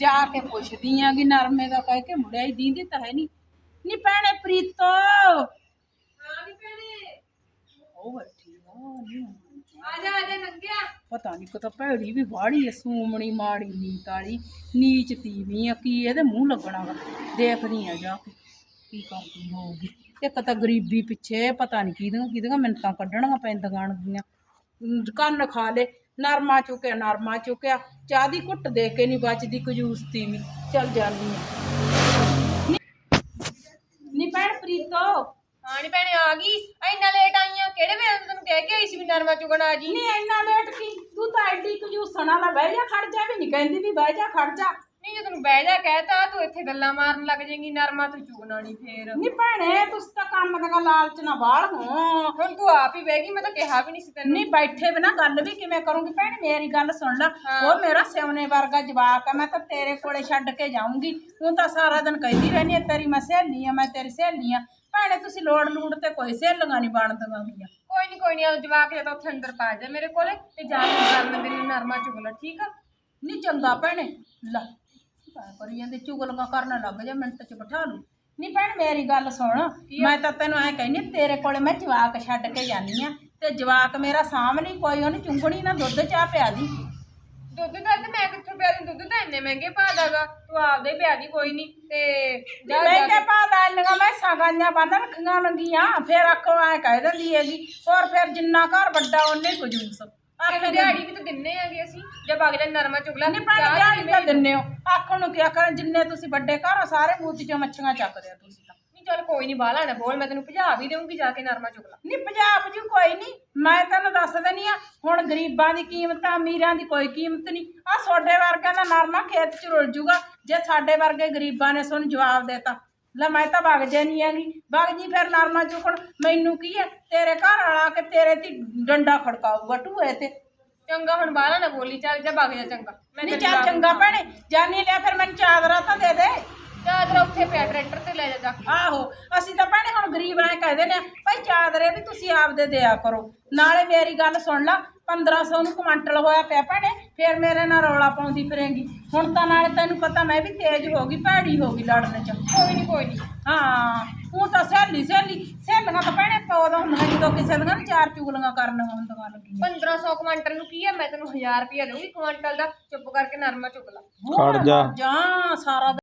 ਜਾ ਕੇ ਪੁੱਛਦੀ ਆਂ ਕਿ ਨਰਮੇ ਦਾ ਕਹਿ ਕੇ ਮੁੜਿਆ ਹੀ ਦੀਂਦੀ ਤਾਂ ਹੈ ਨਹੀਂ। ਨੀ ਭੈਣੇ ਪ੍ਰੀਤੋ। ਹਾਂ ਨੀ ਭੈਣੇ। ਉਹ ਬੈਠੀ ਆ ਨੀ ਆ ਜਾ ਆ ਜਾ ਨੰਗਿਆ। ਪਤਾ ਨਹੀਂ ਕੋ ਭੈੜੀ ਵੀ ਬਾੜੀ ਐ ਸੂਮਣੀ ਮਾੜੀ ਨੀਤ ਵਾਲੀ। ਨੀਚ ਤੀਵੀਂ ਆ ਕੀ ਇਹਦੇ ਮੂੰਹ ਲੱਗਣਾ ਵਾ? ਦੇਖਦੀ ਆ ਜਾ ਕੇ ਕੀ ਕਰਦੀ ਹੋਊਗੀ। ਇੱਕ ਤਾਂ ਗਰੀਬੀ ਪਿੱਛੇ ਪਤਾ ਨਹੀਂ ਕਿਹਦੀਆਂ ਕਿਹਦੀਆਂ ਮਿੰਤਾਂ ਕੱਢਣੀਆਂ ਪੈਂਦੀਆਂ ਅਮ ਕੰਨ ਖਾ ਲੇ। ਨਰਮਾ ਚੁੱਕਿਆ ਨਰਮਾ ਚੁੱਕਿਆ। ਚਾਹ ਦੀ ਘੁੱਟ ਦੇ ਕੇ ਨਹੀਂ ਬਚਦੀ ਕਜੂਸ ਤੀਵੀਂ ਚੱਲ ਜਾਂਦੀ ਆ। ਨੀ ਭੈਣ ਪ੍ਰੀਤੋ। ਹਾਂ ਨੀ ਭੈਣੇ ਆ ਗਈ। ਇੰਨਾ ਲੇਟ ਆਈਆਂ ਕਿਹੜੇ ਵੇਲੇ ਤੈਨੂੰ ਕਹਿ ਕੇ ਆਈ ਸੀ ਵੀ ਨਰਮਾ ਚੁਗਣ ਆ ਜੀ? ਨੀ ਇੰਨਾ ਲੇਟ ਕੀ? ਤੂੰ ਤਾਂ ਐਡੀ ਕਜੂਸਣਾ ਨਾ ਬਹਿ ਜਾ ਖੜ ਜਾ ਵੀ ਨਹੀਂ ਕਹਿੰਦੀ ਵੀ ਬਹਿ ਜਾ ਖੜ ਨਹੀਂ ਜੇ। ਤੈਨੂੰ ਬਹਿ ਜਾ ਕਹਿਤਾ ਤੂੰ ਇੱਥੇ ਗੱਲਾਂ ਮਾਰਨ ਲੱਗ ਜਾਏਂਗੀ ਨਰਮਾ ਤੂੰ ਚੁਗਣਾ ਨਹੀਂ ਫੇਰ। ਨੀ ਭੈਣੇ ਤੁਸੀਂ ਤਾਂ ਕੰਮ ਦਾ ਲਾਲਚ ਨਾ ਬਾਲ ਹੋ। ਹੁਣ ਤੂੰ ਆਪ ਹੀ ਬਹਿ ਗਈ ਮੈਂ ਤਾਂ ਕਿਹਾ ਵੀ ਨਹੀਂ ਸੀ ਤੈਨੂੰ। ਨੀ ਬੈਠੇ ਬਿਨਾ ਗੱਲ ਵੀ ਕਿਵੇਂ ਕਰੂੰਗੀ? ਭੈਣ ਮੇਰੀ ਗੱਲ ਸੁਣ ਲੈ। ਹਾਂ। ਉਹ ਮੇਰਾ ਸਿਉਨੇ ਵਰਗਾ ਜਵਾਕ ਆ ਮੈਂ ਤਾਂ ਤੇਰੇ ਕੋਲੇ ਛੱਡ ਕੇ ਜਾਊਂਗੀ। ਤੂੰ ਤਾਂ ਸਾਰਾ ਦਿਨ ਕਹਿੰਦੀ ਰਹਿੰਦੀ ਆ ਤੇਰੀ ਮੈਂ ਸਹੇਲੀ ਆ ਮੈਂ ਤੇਰੀ ਸਹੇਲੀ ਆ। ਭੈਣੇ ਤੁਸੀਂ ਲੋੜ ਲੂੜ ਤੇ ਕੋਈ ਸਹੇਲੀਆਂ ਨਹੀਂ ਬਣਦੀਆਂ ਗੀਆਂ ਕੋਈ ਨਹੀਂ ਕੋਈ ਨਹੀਂ ਜਵਾਕ ਜੇ ਤਾਂ ਉੱਥੇ ਅੰਦਰ ਪਾ ਜਾ ਮੇਰੇ ਕੋਲੇ ਤੇ ਜਾ ਕੇ ਕਰਨ ਦੇ ਲਈ ਨਰਮਾ ਚੁਗ ਲੈ ਠੀਕ ਆ? ਨੀ ਚੰਗਾ ਭੈਣੇ ਲੈ। ਕੀ ਕਰੀ ਜਾਂਦੇ ਚੁਗਲੀਆਂ ਕਰਨ ਲੱਗ ਜਾ ਮਿੰਟ ਚ ਬਿਠਾ ਲੂ ਭੈਣ ਮੇਰੀ ਗੱਲ ਸੁਣ ਮੈਂ ਤਾਂ ਤੈਨੂੰ ਐ ਕਹਿੰਦੀ ਆ, ਤੇਰੇ ਕੋਲੇ ਮੈਂ ਜਵਾਕ ਛੱਡ ਕੇ ਜਾਨੀ ਆ ਤੇ ਜਵਾਕ ਮੇਰਾ ਸਾਹਮਣੇ ਕੋਈ ਉਹਨੂੰ ਚੁੰਗਣੀ ਨਾ ਦੁੱਧ ਚਾਹ ਪਿਆ ਦੀ। ਦੁੱਧ ਦਾ ਤੇ ਮੈਂ ਕਿੱਥੋਂ ਪਿਆ ਦੀ? ਦੁੱਧ ਤਾਂ ਇੰਨੇ ਮਹਿੰਗੇ ਪਾ ਦਾਗਾ। ਤੂੰ ਆਪਦੇ ਪਿਆ ਦੀ ਕੋਈ ਨਹੀਂ ਤੇ ਜਾ ਮੈਂ ਪਾ ਲੈਣੀਆਂ ਮੈਂ ਸਾਗਾਂਆਂ ਬੰਨ ਰੱਖੀਆਂ ਨੰਗੀਆਂ ਫਿਰ ਆਖੋ ਐ ਕਹਿ ਦਿੰਦੀ ਹੈਗੀ ਹੋਰ ਫਿਰ ਜਿੰਨਾ ਘਰ ਵੱਡਾ ਉਹਨੇ ਕਜੂਸ ਆਖੇ ਆਖੇ ਦਿਹਾੜੀ ਵੀ ਤਾਂ ਦਿੰਨੇ ਆਗੇ ਅਸੀਂ। ਜੇ ਬਾਗ ਜਾ ਨਰਮਾ ਚੁਗ ਲੈ ਨਹੀਂ ਪਾਣੀ ਦਿਹਾੜੀ ਤਾਂ ਦਿੰਨੇ ਹੋ। ਆਖਣ ਨੂੰ ਕਿਆ ਕਰਨ ਜਿੰਨੇ ਤੁਸੀਂ ਵੱਡੇ ਘਰ ਹੋ ਸਾਰੇ ਮੂਤੀ ਚੋਂ ਮੱਛੀਆਂ ਚੱਕਦੇ ਹੋ ਤੁਸੀਂ ਤਾਂ। ਨਹੀਂ ਚੱਲ ਕੋਈ ਨਹੀਂ ਬਾਹਲਾ ਨਾ ਬੋਲ ਮੈਂ ਤੈਨੂੰ ਭਜਾ ਵੀ ਦੇਵਾਂਗੀ ਜਾ ਕੇ ਨਰਮਾ ਚੁਗ ਲੈ ਨਹੀਂ ਪੰਜਾਬ ਜੀ ਕੋਈ ਨਹੀਂ ਮੈਂ ਤੈਨੂੰ ਦੱਸ ਦਿੰਦੀ ਆ ਹੁਣ ਗਰੀਬਾਂ ਦੀ ਕੀਮਤ ਆ ਅਮੀਰਾਂ ਦੀ ਕੋਈ ਕੀਮਤ ਨਹੀਂ ਆ ਤੁਹਾਡੇ ਵਰਗਿਆਂ ਦਾ ਨਰਮਾ ਖੇਤ ਚ ਰੁਲ ਜੂਗਾ ਜੇ ਸਾਡੇ ਵਰਗੇ ਗਰੀਬਾਂ ਨੇ ਸਾਨੂੰ ਜਵਾਬ ਦੇਤਾ। ਲੈ ਮੈਂ ਤਾਂ ਵਗ ਜਾਨੀ ਆਂਗੀ ਵਗ ਜੀ ਫਿਰ ਨਰਮਾ ਚੁੱਕਣ ਮੈਨੂੰ ਕੀ ਹੈ? ਤੇਰੇ ਘਰ ਵਾਲਾ ਕੇ ਤੇਰੇ ਤੇ ਡੰਡਾ ਖੜਕਾਊਗਾ ਟੂਏ ਤੇ। ਚੰਗਾ ਹੁਣ ਬਾਹਲਾ ਨਾ ਬੋਲੀ ਚੱਲ ਜਾ ਬਾਗ ਜਾ ਚੰਗਾ। ਮੈਂ ਨਹੀਂ ਚੱਲ ਚੰਗਾ ਭੈਣੇ ਜਾਨੀ ਲਿਆ ਫਿਰ ਮੈਨੂੰ ਚਾਦਰਾ ਤਾਂ ਦੇ ਦੇ। ਚਾਦਰ ਉੱਥੇ ਪਿਆ ਟਰੈਕਟਰ ਤੇ ਲੈ ਜਾ ਜਾ। ਆਹੋ ਅਸੀਂ ਤਾਂ ਭੈਣੇ ਹੁਣ ਗਰੀਬ ਐ ਕਹਦੇ ਨੇ ਭਾਈ ਚਾਦਰੇ ਵੀ ਤੁਸੀਂ ਆਪਦੇ ਦਿਆ ਕਰੋ। ਨਾਲੇ ਮੇਰੀ ਗੱਲ ਸੁਣ ਲਾ 1500 ਨੂੰ ਕੁਆਂਟਲ ਹੋਇਆ ਪਿਆ ਭੈਣੇ ਫੇਰ ਮੇਰੇ ਨਾਲ ਰੌਲਾ ਪਾਉਂਦੀ ਫਿਰੇਂਗੀ। ਹੁਣ ਤਾਂ ਨਾਲੇ ਤੈਨੂੰ ਪਤਾ ਮੈਂ ਵੀ ਤੇਜ਼ ਹੋ ਗਈ ਭੈੜੀ ਹੋ ਗਈ ਲੜਨ ਚ। ਕੋਈ ਨਹੀਂ ਕੋਈ ਨਹੀਂ ਹਾਂ ਤੂੰ ਤਾਂ ਸਹੇਲੀ ਸਹੇਲੀ। ਸਹੇਲੀਆਂ ਤਾਂ ਭੈਣੇ ਪੌਦਾ ਹੁੰਦੀਆਂ ਜਦੋਂ ਕਿਸੇ ਦੀਆਂ ਨਾ ਚਾਰ ਚੁਗਲੀਆਂ ਕਰਨੀਆਂ ਹੁੰਦੀਆਂ ਲੱਗੀਆਂ 1500 ਕੁਆਂਟਲ ਨੂੰ ਕੀ ਹੈ ਮੈਂ ਤੈਨੂੰ 1000 ਰੁਪਇਆ ਦਊਂਗੀ ਕੁਆਂਟਲ ਦਾ ਚੁੱਪ ਕਰਕੇ ਨਰਮਾ ਚੁਗ ਲੈ। ਹੋਰ ਖੜ ਜਾ। ਜਾਂ ਸਾਰਾ